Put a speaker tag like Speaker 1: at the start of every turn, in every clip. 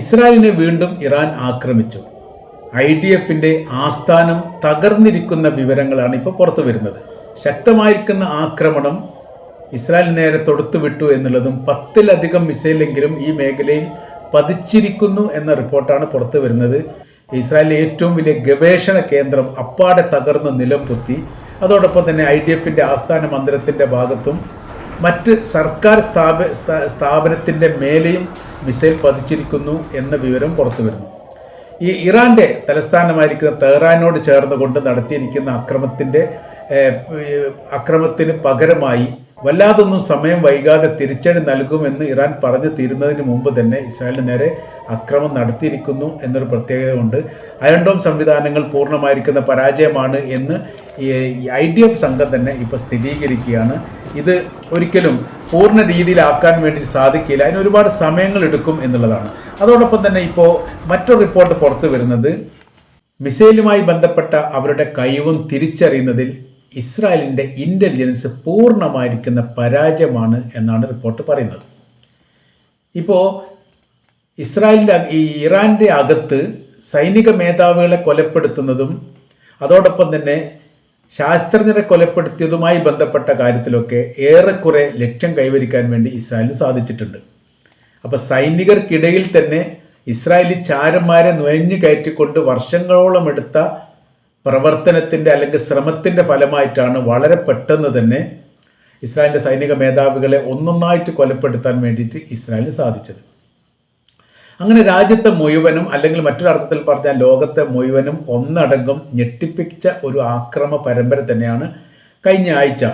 Speaker 1: ഇസ്രായേലിനെ വീണ്ടും ഇറാൻ ആക്രമിച്ചു. ഐ ഡി എഫിന്റെ ആസ്ഥാനം തകർന്നിരിക്കുന്ന വിവരങ്ങളാണ് ഇപ്പോൾ പുറത്തു വരുന്നത്. ശക്തമായിരിക്കുന്ന ആക്രമണം ഇസ്രായേൽ നേരെ തൊടുത്തുവിട്ടു എന്നുള്ളതും പത്തിലധികം മിസൈലെങ്കിലും ഈ മേഖലയിൽ പതിച്ചിരിക്കുന്നു എന്ന റിപ്പോർട്ടാണ് പുറത്തു വരുന്നത്. ഇസ്രായേലിലെ ഏറ്റവും വലിയ ഗവേഷണ കേന്ദ്രം അപ്പാടെ തകർന്ന് നിലംപൊത്തി അതോടൊപ്പം തന്നെ ഐ ഡി എഫിന്റെ ആസ്ഥാന മന്ദിരത്തിന്റെ ഭാഗത്തും മറ്റ് സർക്കാർ സ്ഥാപ സ്ഥാ- സ്ഥാപനത്തിന്റെ മേലെയും മിസൈൽ പതിച്ചിരിക്കുന്നു എന്ന വിവരം പുറത്തു വരുന്നു. ഈ ഇറാന്റെ തലസ്ഥാനമായിരിക്കുന്ന തെഹ്റാനോട് ചേർന്നുകൊണ്ട് നടത്തിയിരിക്കുന്ന അക്രമത്തിന്റെ അക്രമത്തിന് പകരമായി വല്ലാതൊന്നും സമയം വൈകാതെ തിരിച്ചടി നൽകുമെന്ന് ഇറാൻ പറഞ്ഞു തീരുന്നതിന് മുമ്പ് തന്നെ ഇസ്രായേലിന് നേരെ അക്രമം നടത്തിയിരിക്കുന്നു എന്നൊരു പ്രത്യേകതയുണ്ട്. അയൺഡോം സംവിധാനങ്ങൾ പൂർണമായിരിക്കുന്ന പരാജയമാണ് എന്ന് ഐ ഡി എഫ് സംഘം തന്നെ ഇപ്പോൾ സ്ഥിരീകരിക്കുകയാണ്. ഇത് ഒരിക്കലും പൂർണ രീതിയിലാക്കാൻ വേണ്ടി സാധിക്കില്ല. അതിന് ഒരുപാട് സമയങ്ങൾ എടുക്കും എന്നുള്ളതാണ്. അതോടൊപ്പം തന്നെ ഇപ്പോൾ മറ്റൊരു റിപ്പോർട്ട് പുറത്തു വരുന്നത്. മിസൈലുമായി ബന്ധപ്പെട്ട അവരുടെ കഴിവും തിരിച്ചറിയുന്നതിൽ ഇസ്രായേലിന്റെ ഇന്റലിജൻസ് പൂർണമായിരിക്കുന്ന പരാജയമാണ് എന്നാണ് റിപ്പോർട്ട് പറയുന്നത്. ഇപ്പോൾ ഇസ്രായേലിന്റെ ഈ ഇറാന്റെ അകത്ത് സൈനിക മേധാവികളെ കൊലപ്പെടുത്തുന്നതും അതോടൊപ്പം തന്നെ ശാസ്ത്രജ്ഞരെ കൊലപ്പെടുത്തിയതുമായി ബന്ധപ്പെട്ട കാര്യത്തിലൊക്കെ ഏറെക്കുറെ ലക്ഷ്യം കൈവരിക്കാൻ വേണ്ടി ഇസ്രായേലിന് സാധിച്ചിട്ടുണ്ട്. അപ്പോൾ സൈനികർക്കിടയിൽ തന്നെ ഇസ്രായേലി ചാരന്മാരെ നുഴഞ്ഞു കയറ്റിക്കൊണ്ട് വർഷങ്ങളോളം എടുത്ത പ്രവർത്തനത്തിന്റെ അല്ലെങ്കിൽ ശ്രമത്തിന്റെ ഫലമായിട്ടാണ് വളരെ പെട്ടെന്ന് തന്നെ ഇസ്രായേലിന്റെ സൈനിക മേധാവികളെ ഒന്നൊന്നായിട്ട് കൊലപ്പെടുത്താൻ വേണ്ടിയിട്ട് ഇസ്രായേലിന് സാധിച്ചത്. അങ്ങനെ രാജ്യത്തെ മുഴുവനും അല്ലെങ്കിൽ മറ്റൊരർത്ഥത്തിൽ പറഞ്ഞാൽ ലോകത്തെ മുഴുവനും ഒന്നടങ്കം ഞെട്ടിപ്പിച്ച ഒരു ആക്രമ പരമ്പര തന്നെയാണ് കഴിഞ്ഞ ആഴ്ച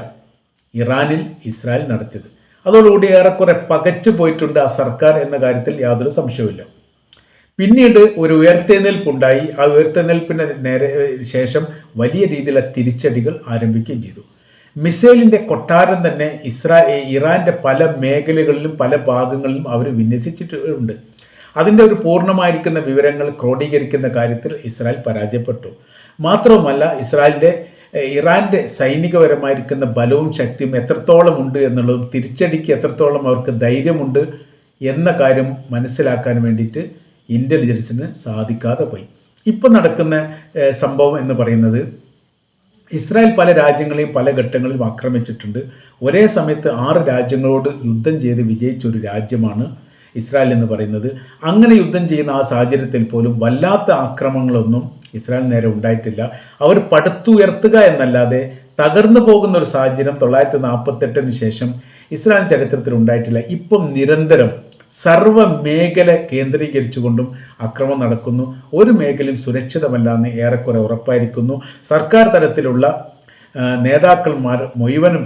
Speaker 1: ഇറാനിൽ ഇസ്രായേൽ നടത്തിയത്. അതോടുകൂടി ഏറെക്കുറെ പകച്ചു പോയിട്ടുണ്ട് ആ സർക്കാർ എന്ന കാര്യത്തിൽ യാതൊരു സംശയവുമില്ല. പിന്നീട് ഒരു ഉയർത്തെഴുന്നേൽപ്പുണ്ടായി. ആ ഉയർത്തെഴുന്നേൽപ്പിന് നേരെ ശേഷം വലിയ രീതിയിലുള്ള തിരിച്ചടികൾ ആരംഭിക്കുകയും ചെയ്തു. മിസൈലിന്റെ കൊട്ടാരം തന്നെ ഇസ്രാ ഇറാന്റെ പല മേഖലകളിലും പല ഭാഗങ്ങളിലും അവർ വിന്യസിച്ചിട്ടുണ്ട്. അതിന്റെ ഒരു പൂർണമായിരിക്കുന്ന വിവരങ്ങൾ ക്രോഡീകരിക്കുന്ന കാര്യത്തിൽ ഇസ്രായേൽ പരാജയപ്പെട്ടു. മാത്രവുമല്ല ഇസ്രായേലിന്റെ ഇറാന്റെ സൈനികപരമായിരിക്കുന്ന ബലവും ശക്തിയും എത്രത്തോളം ഉണ്ട് എന്നുള്ളതും തിരിച്ചടിക്ക് എത്രത്തോളം അവർക്ക് ധൈര്യമുണ്ട് എന്ന കാര്യം മനസ്സിലാക്കാൻ വേണ്ടിയിട്ട് ഇന്റലിജൻസിന് സാധിക്കാതെ പോയി. ഇപ്പം നടക്കുന്ന സംഭവം എന്ന് പറയുന്നത് ഇസ്രായേൽ പല രാജ്യങ്ങളെയും പല ഘട്ടങ്ങളിലും ആക്രമിച്ചിട്ടുണ്ട്. ഒരേ സമയത്ത് ആറ് രാജ്യങ്ങളോട് യുദ്ധം ചെയ്ത് വിജയിച്ച ഒരു രാജ്യമാണ് ഇസ്രായേൽ എന്ന് പറയുന്നത്. അങ്ങനെ യുദ്ധം ചെയ്യുന്ന ആ സാഹചര്യത്തിൽ പോലും വല്ലാത്ത ആക്രമണങ്ങളൊന്നും ഇസ്രായേൽ നേരെ ഉണ്ടായിട്ടില്ല. അവർ പടുത്തുയർത്തുക എന്നല്ലാതെ തകർന്നു പോകുന്ന ഒരു സാഹചര്യം തൊള്ളായിരത്തി നാൽപ്പത്തെട്ടിന് ശേഷം ഇസ്രായേൽ ചരിത്രത്തിൽ ഉണ്ടായിട്ടില്ല. ഇപ്പം നിരന്തരം സർവ മേഖല കേന്ദ്രീകരിച്ചുകൊണ്ടും അക്രമം നടക്കുന്നു. ഒരു മേഖലയും സുരക്ഷിതമല്ല എന്ന് ഏറെക്കുറെ ഉറപ്പായിരിക്കുന്നു. സർക്കാർ തലത്തിലുള്ള നേതാക്കന്മാർ മുഴുവനും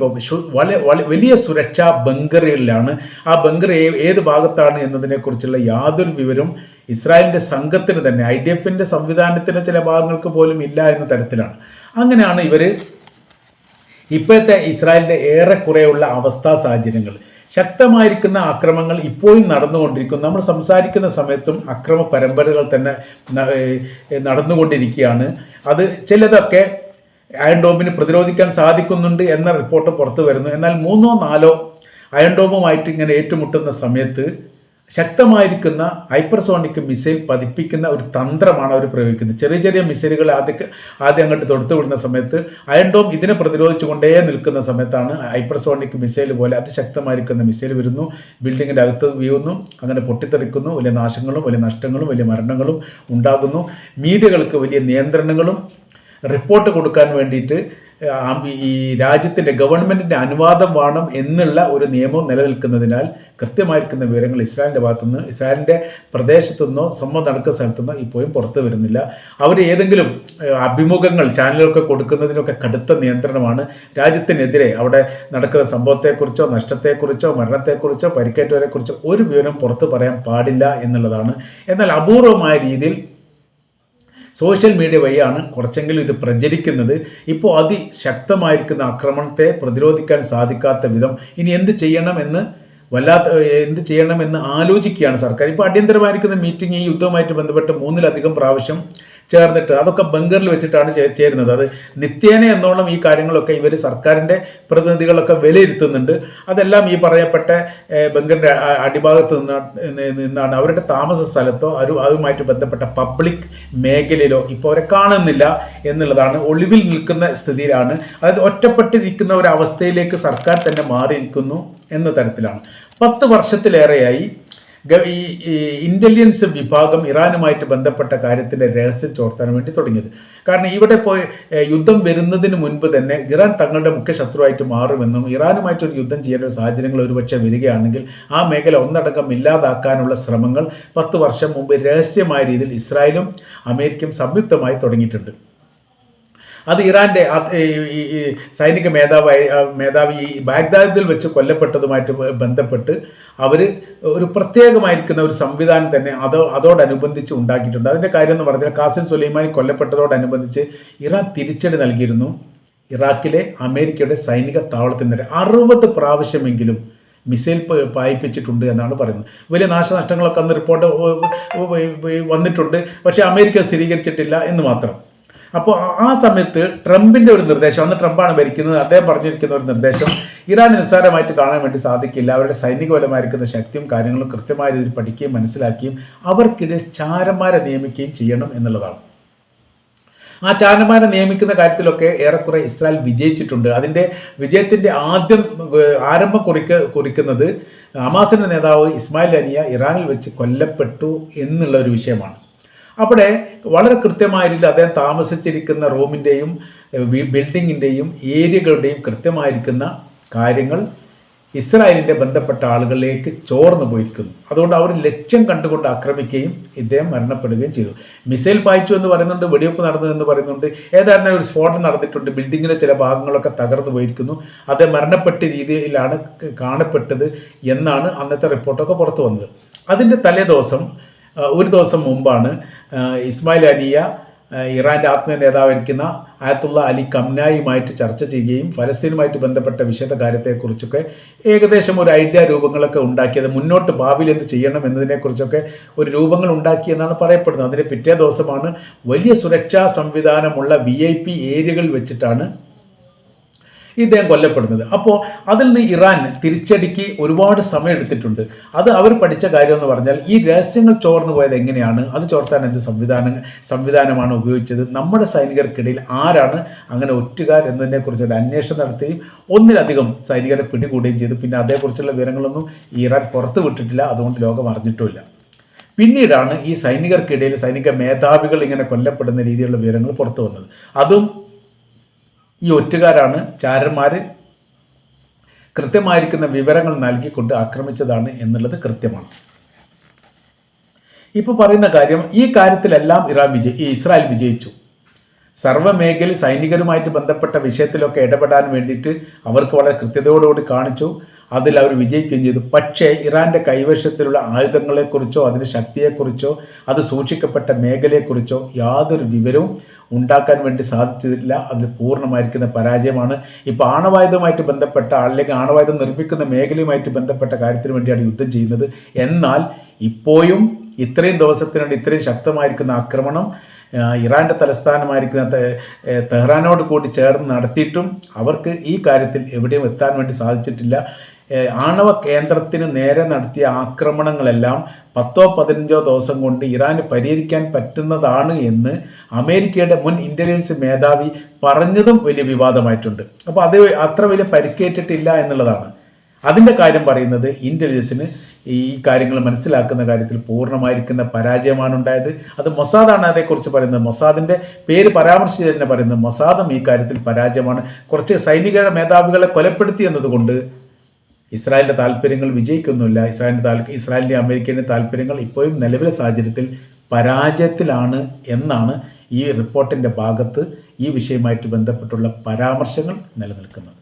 Speaker 1: വലിയ സുരക്ഷാ ബങ്കറുകളിലാണ് ആ ബങ്കർ ഏത് ഭാഗത്താണ് എന്നതിനെക്കുറിച്ചുള്ള യാതൊരു വിവരവും ഇസ്രായേലിന്റെ സംഘത്തിന് തന്നെ ഐ ഡി എഫിന്റെ സംവിധാനത്തിന്റെ ചില ഭാഗങ്ങൾക്ക് പോലും ഇല്ല എന്ന തരത്തിലാണ്. അങ്ങനെയാണ് ഇവർ ഇപ്പോഴത്തെ ഇസ്രായേലിന്റെ ഏറെക്കുറെയുള്ള അവസ്ഥാ സാഹചര്യങ്ങൾ. ശക്തമായിരിക്കുന്ന ആക്രമങ്ങൾ ഇപ്പോഴും നടന്നുകൊണ്ടിരിക്കുന്നു. നമ്മൾ സംസാരിക്കുന്ന സമയത്തും അക്രമ പരമ്പരകൾ തന്നെ നടന്നുകൊണ്ടിരിക്കുകയാണ്. അത് ചിലതൊക്കെ അയൺ ഡോമിന് പ്രതിരോധിക്കാൻ സാധിക്കുന്നുണ്ട് എന്ന റിപ്പോർട്ട് പുറത്തു വരുന്നു. എന്നാൽ മൂന്നോ നാലോ അയൺ ഡോമുമായിട്ട് ഇങ്ങനെ ഏറ്റുമുട്ടുന്ന സമയത്ത് ശക്തമായിരിക്കുന്ന ഹൈപ്പർസോണിക് മിസൈൽ പതിപ്പിക്കുന്ന ഒരു തന്ത്രമാണ് അവർ പ്രയോഗിക്കുന്നത്. ചെറിയ ചെറിയ മിസൈലുകൾ ആദ്യം ആദ്യം അങ്ങോട്ട് തൊടുത്തു വിടുന്ന സമയത്ത് അയൺ ഡോം ഇതിനെ പ്രതിരോധിച്ചുകൊണ്ടേ നിൽക്കുന്ന സമയത്താണ് ഹൈപ്പർസോണിക് മിസൈൽ പോലെ അതിശക്തമായിരിക്കുന്ന മിസൈൽ വരുന്നു. ബിൽഡിങ്ങിന്റെ അകത്ത് വീഴുന്നു. അങ്ങനെ പൊട്ടിത്തെറിക്കുന്നു. വലിയ നാശങ്ങളും വലിയ നഷ്ടങ്ങളും വലിയ മരണങ്ങളും ഉണ്ടാകുന്നു. മീഡിയകൾക്ക് വലിയ നിയന്ത്രണങ്ങളും റിപ്പോർട്ട് കൊടുക്കാൻ വേണ്ടിയിട്ട് ഈ രാജ്യത്തിന്റെ ഗവൺമെന്റിന്റെ അനുവാദം വേണം എന്നുള്ള ഒരു നിയമം നിലനിൽക്കുന്നതിനാൽ കൃത്യമായിരിക്കുന്ന വിവരങ്ങൾ ഇസ്രായേലിന്റെ ഭാഗത്തുനിന്ന് ഇസ്രായേലിന്റെ പ്രദേശത്തുനിന്നോ സംഭവം നടക്കുന്ന സ്ഥലത്തുനിന്നോ ഇപ്പോഴും പുറത്തു വരുന്നില്ല. അവർ ഏതെങ്കിലും അഭിമുഖങ്ങൾ ചാനലുകൾക്ക് കൊടുക്കുന്നതിനൊക്കെ കടുത്ത നിയന്ത്രണമാണ്. രാജ്യത്തിനെതിരെ അവിടെ നടക്കുന്ന സംഭവത്തെക്കുറിച്ചോ നഷ്ടത്തെക്കുറിച്ചോ മരണത്തെക്കുറിച്ചോ പരിക്കേറ്റവരെക്കുറിച്ചോ ഒരു വിവരം പുറത്തു പറയാൻ പാടില്ല എന്നുള്ളതാണ്. എന്നാൽ അപൂർവമായ രീതിയിൽ സോഷ്യൽ മീഡിയ വഴിയാണ് കുറച്ചെങ്കിലും ഇത് പ്രചരിക്കുന്നത്. ഇപ്പോൾ അതിശക്തമായിരിക്കുന്ന ആക്രമണത്തെ പ്രതിരോധിക്കാൻ സാധിക്കാത്ത വിധം ഇനി എന്ത് ചെയ്യണമെന്ന് വല്ലാത്ത എന്ത് ചെയ്യണമെന്ന് ആലോചിക്കുകയാണ് സർക്കാർ. ഇപ്പോൾ അടിയന്തരമായിരിക്കുന്ന മീറ്റിംഗ് ഈ യുദ്ധവുമായിട്ട് ബന്ധപ്പെട്ട് മൂന്നിലധികം പ്രാവശ്യം ചേർന്നിട്ട് അതൊക്കെ ബങ്കറിൽ വെച്ചിട്ടാണ് ചേരുന്നത്. അത് നിത്യേന എന്നോണം ഈ കാര്യങ്ങളൊക്കെ ഇവർ സർക്കാരിന്റെ പ്രതിനിധികളൊക്കെ വിലയിരുത്തുന്നുണ്ട്. അതെല്ലാം ഈ പറയപ്പെട്ട ബംഗറിന്റെ അടിഭാഗത്ത് നിന്നാണ്. അവരുടെ താമസ സ്ഥലത്തോ ഒരു അതുമായിട്ട് ബന്ധപ്പെട്ട പബ്ലിക് മേഖലയിലോ ഇപ്പോൾ അവരെ കാണുന്നില്ല എന്നുള്ളതാണ് ഒളിവിൽ നിൽക്കുന്ന സ്ഥിതിയിലാണ്. അതായത് ഒറ്റപ്പെട്ടിരിക്കുന്ന ഒരു അവസ്ഥയിലേക്ക് സർക്കാർ തന്നെ മാറിയിരിക്കുന്നു എന്ന തരത്തിലാണ്. പത്ത് വർഷത്തിലേറെയായി ഇന്റലിജൻസ് വിഭാഗം ഇറാനുമായിട്ട് ബന്ധപ്പെട്ട കാര്യത്തിന്റെ രഹസ്യം ചോർത്താൻ വേണ്ടി തുടങ്ങിയത്. കാരണം ഇവിടെ പോയി യുദ്ധം വരുന്നതിന് മുൻപ് തന്നെ ഇറാൻ തങ്ങളുടെ മുഖ്യ ശത്രുവായിട്ട് മാറുമെന്നും ഇറാനുമായിട്ട് ഒരു യുദ്ധം ചെയ്യേണ്ട സാഹചര്യങ്ങൾ ഒരുപക്ഷെ വരികയാണെങ്കിൽ ആ മേഖല ഒന്നടങ്കം ഇല്ലാതാക്കാനുള്ള ശ്രമങ്ങൾ പത്ത് വർഷം മുമ്പ് രഹസ്യമായ രീതിയിൽ ഇസ്രായേലും അമേരിക്കയും സംയുക്തമായി തുടങ്ങിയിട്ടുണ്ട്. അത് ഇറാന്റെ സൈനിക മേധാവായി മേധാവി ഈ ബാഗ്ദാദിൽ വെച്ച് കൊല്ലപ്പെട്ടതുമായിട്ട് ബന്ധപ്പെട്ട് അവർ ഒരു പ്രത്യേകമായിരിക്കുന്ന ഒരു സംവിധാനം തന്നെ അതോ അതോടനുബന്ധിച്ച് ഉണ്ടാക്കിയിട്ടുണ്ട്. അതിന്റെ കാര്യം എന്ന് പറഞ്ഞാൽ കാസിം സുലൈമാനി കൊല്ലപ്പെട്ടതോടനുബന്ധിച്ച് ഇറാൻ തിരിച്ചടി നൽകിയിരുന്നു. ഇറാഖിലെ അമേരിക്കയുടെ സൈനിക താവളത്തിന് നേരെ അറുപത് പ്രാവശ്യമെങ്കിലും മിസൈൽ പായിപ്പിച്ചിട്ടുണ്ട് എന്നാണ് പറയുന്നത്. വലിയ നാശനഷ്ടങ്ങളൊക്കെ അന്ന് റിപ്പോർട്ട് വന്നിട്ടുണ്ട്. പക്ഷേ അമേരിക്ക സ്ഥിരീകരിച്ചിട്ടില്ല എന്ന് മാത്രം. അപ്പോൾ ആ സമയത്ത് ട്രംപിന്റെ ഒരു നിർദ്ദേശം അന്ന് ട്രംപാണ് ഭരിക്കുന്നത് അദ്ദേഹം പറഞ്ഞിരിക്കുന്ന ഒരു നിർദ്ദേശം ഇറാൻ നിസ്സാരമായിട്ട് കാണാൻ വേണ്ടി സാധിക്കില്ല അവരുടെ സൈനികപരമായിരിക്കുന്ന ശക്തിയും കാര്യങ്ങളും കൃത്യമായ രീതിയിൽ പഠിക്കുകയും മനസ്സിലാക്കുകയും അവർക്കിടെ ചാരന്മാരെ നിയമിക്കുകയും ചെയ്യണം എന്നുള്ളതാണ്. ആ ചാരന്മാരെ നിയമിക്കുന്ന കാര്യത്തിലൊക്കെ ഏറെക്കുറെ ഇസ്രായേൽ വിജയിച്ചിട്ടുണ്ട്. അതിന്റെ വിജയത്തിന്റെ ആദ്യം ആരംഭം കുറിക്ക കുറിക്കുന്നത് ഹമാസിന്റെ നേതാവ് ഇസ്മായിൽ അനിയ ഇറാനിൽ വെച്ച് കൊല്ലപ്പെട്ടു എന്നുള്ള ഒരു വിഷയമാണ്. അവിടെ വളരെ കൃത്യമായ രീതിയിൽ അദ്ദേഹം താമസിച്ചിരിക്കുന്ന റൂമിന്റെയും ബിൽഡിങ്ങിന്റെയും ഏരിയകളുടെയും കൃത്യമായിരിക്കുന്ന കാര്യങ്ങൾ ഇസ്രായേലിന്റെ ബന്ധപ്പെട്ട ആളുകളിലേക്ക് ചോർന്നു പോയിരിക്കുന്നു. അതുകൊണ്ട് അവർ ലക്ഷ്യം കണ്ടുകൊണ്ട് ആക്രമിക്കുകയും ഇദ്ദേഹം മരണപ്പെടുകയും ചെയ്തു. മിസൈൽ പായിച്ചു എന്ന് പറയുന്നുണ്ട് വെടിവെപ്പ് നടന്നു എന്ന് പറയുന്നുണ്ട്. ഏതായിരുന്നാലും ഒരു സ്ഫോടനം നടന്നിട്ടുണ്ട്. ബിൽഡിങ്ങിന്റെ ചില ഭാഗങ്ങളൊക്കെ തകർന്നു പോയിരിക്കുന്നു. അദ്ദേഹം മരണപ്പെട്ട രീതിയിലാണ് കാണപ്പെട്ടത് എന്നാണ് അന്നത്തെ റിപ്പോർട്ടൊക്കെ പുറത്തു വന്നത്. അതിന്റെ തലേ ദിവസം ആ, ഒരു ദിവസം മുമ്പാണ് ഇസ്മായിൽ അലിയ ഇറാന്റെ ആത്മീയ നേതാവായിരിക്കുന്ന ആയത്തുള്ള അലി കംനായുമായിട്ട് ചർച്ച ചെയ്യുകയും ഫലസ്തീനുമായിട്ട് ബന്ധപ്പെട്ട വിശദ കാര്യത്തെക്കുറിച്ചൊക്കെ ഏകദേശം ഒരു ഐഡിയ രൂപങ്ങളൊക്കെ ഉണ്ടാക്കിയത് മുന്നോട്ട് ഭാവിയിൽ എന്ത് ചെയ്യണം എന്നതിനെക്കുറിച്ചൊക്കെ ഒരു രൂപങ്ങൾ ഉണ്ടാക്കി എന്നാണ് പറയപ്പെടുന്നത്. അതിന്റെ പിറ്റേ ദിവസമാണ് വലിയ സുരക്ഷാ സംവിധാനമുള്ള വി ഐ പി ഏരിയകൾ വെച്ചിട്ടാണ് ഇദ്ദേഹം കൊല്ലപ്പെടുന്നത്. അപ്പോൾ അതിൽ നിന്ന് ഇറാൻ തിരിച്ചടിക്ക് ഒരുപാട് സമയം എടുത്തിട്ടുണ്ട്. അത് അവർ പഠിച്ച കാര്യം എന്ന് പറഞ്ഞാൽ ഈ രഹസ്യങ്ങൾ ചോർന്നു പോയത് എങ്ങനെയാണ്? അത് ചോർത്താൻ എന്ത് സംവിധാനം സംവിധാനമാണ് ഉപയോഗിച്ചത്? നമ്മുടെ സൈനികർക്കിടയിൽ ആരാണ് അങ്ങനെ ഒറ്റുകാർ എന്നതിനെക്കുറിച്ച് ഒരു അന്വേഷണം നടത്തുകയും ഒന്നിലധികം സൈനികരെ പിടികൂടുകയും ചെയ്തു. പിന്നെ അതേക്കുറിച്ചുള്ള വിവരങ്ങളൊന്നും ഇറാൻ പുറത്തു വിട്ടിട്ടില്ല. അതുകൊണ്ട് ലോകം അറിഞ്ഞിട്ടുമില്ല. പിന്നീടാണ് ഈ സൈനികർക്കിടയിൽ സൈനിക മേധാവികൾ ഇങ്ങനെ കൊല്ലപ്പെടുന്ന രീതിയിലുള്ള വിവരങ്ങൾ പുറത്തു വന്നത്. അതും ഈ ഒറ്റുകാരാണ്. ചാരന്മാർ കൃത്യമായിരിക്കുന്ന വിവരങ്ങൾ നൽകിക്കൊണ്ട് ആക്രമിച്ചതാണ് എന്നുള്ളത് കൃത്യമാണ്. ഇപ്പൊ പറയുന്ന കാര്യം ഈ കാര്യത്തിലെല്ലാം ഇറാൻ വിജയി ഇസ്രായേൽ വിജയിച്ചു. സർവമേഖല സൈനികരുമായിട്ട് ബന്ധപ്പെട്ട വിഷയത്തിലൊക്കെ ഇടപെടാൻ വേണ്ടിയിട്ട് അവർക്ക് വളരെ കൃത്യതയോടുകൂടി കാണിച്ചു. അതിൽ അവർ വിജയിക്കുകയും ചെയ്തു. പക്ഷേ ഇറാന്റെ കൈവശത്തിലുള്ള ആയുധങ്ങളെക്കുറിച്ചോ അതിന്റെ ശക്തിയെക്കുറിച്ചോ അത് സൂക്ഷിക്കപ്പെട്ട മേഖലയെക്കുറിച്ചോ യാതൊരു വിവരവും ഉണ്ടാക്കാൻ വേണ്ടി സാധിച്ചിട്ടില്ല അതിൽ പൂർണമായിരിക്കുന്ന പരാജയമാണ്. ഇപ്പോൾ ആണവായുധമായിട്ട് ബന്ധപ്പെട്ട അല്ലെങ്കിൽ ആണവായുധം നിർമ്മിക്കുന്ന മേഖലയുമായിട്ട് ബന്ധപ്പെട്ട കാര്യത്തിന് വേണ്ടിയാണ് യുദ്ധം ചെയ്യുന്നത്. എന്നാൽ ഇപ്പോഴും ഇത്രയും ദിവസത്തിനുണ്ട് ഇത്രയും ശക്തമായിരിക്കുന്ന ആക്രമണം ഇറാന്റെ തലസ്ഥാനമായിരിക്കുന്ന തെഹ്റാനോട് കൂടി ചേർന്ന് നടത്തിയിട്ടും അവർക്ക് ഈ കാര്യത്തിൽ എവിടെയും എത്താൻ വേണ്ടി സാധിച്ചിട്ടില്ല. ആണവ കേന്ദ്രത്തിന് നേരെ നടത്തിയ ആക്രമണങ്ങളെല്ലാം പത്തോ പതിനഞ്ചോ ദിവസം കൊണ്ട് ഇറാന് പരിഹരിക്കാൻ പറ്റുന്നതാണ് എന്ന് അമേരിക്കയുടെ മുൻ ഇന്റലിജൻസ് മേധാവി പറഞ്ഞതും വലിയ വിവാദമായിട്ടുണ്ട്. അപ്പോൾ അത് അത്ര വലിയ പരിക്കേറ്റിട്ടില്ല എന്നുള്ളതാണ്. അതിന്റെ കാര്യം പറയുന്നത് ഇന്റലിജൻസിന് ഈ കാര്യങ്ങൾ മനസ്സിലാക്കുന്ന കാര്യത്തിൽ പൂർണമായിരിക്കുന്ന പരാജയമാണ് ഉണ്ടായത് അത് മൊസാദാണ് അതേക്കുറിച്ച് പറയുന്നത്. മൊസാദിന്റെ പേര് പരാമർശിച്ച് തന്നെ പറയുന്നത് മൊസാദും ഈ കാര്യത്തിൽ പരാജയമാണ്. കുറച്ച് സൈനിക മേധാവികളെ കൊലപ്പെടുത്തി എന്നതുകൊണ്ട് ഇസ്രായേലിന്റെ താല്പര്യങ്ങൾ വിജയിക്കുന്നില്ല ഇസ്രായേലിന്റെ താൽ ഇസ്രായേലിന്റെ അമേരിക്കയുടെ താല്പര്യങ്ങൾ ഇപ്പോഴും നിലവിലെ സാഹചര്യത്തിൽ പരാജയത്തിലാണ് എന്നാണ് ഈ റിപ്പോർട്ടിന്റെ ഭാഗത്ത് ഈ വിഷയവുമായിട്ട് ബന്ധപ്പെട്ടുള്ള പരാമർശങ്ങൾ നിലനിൽക്കുന്നത്.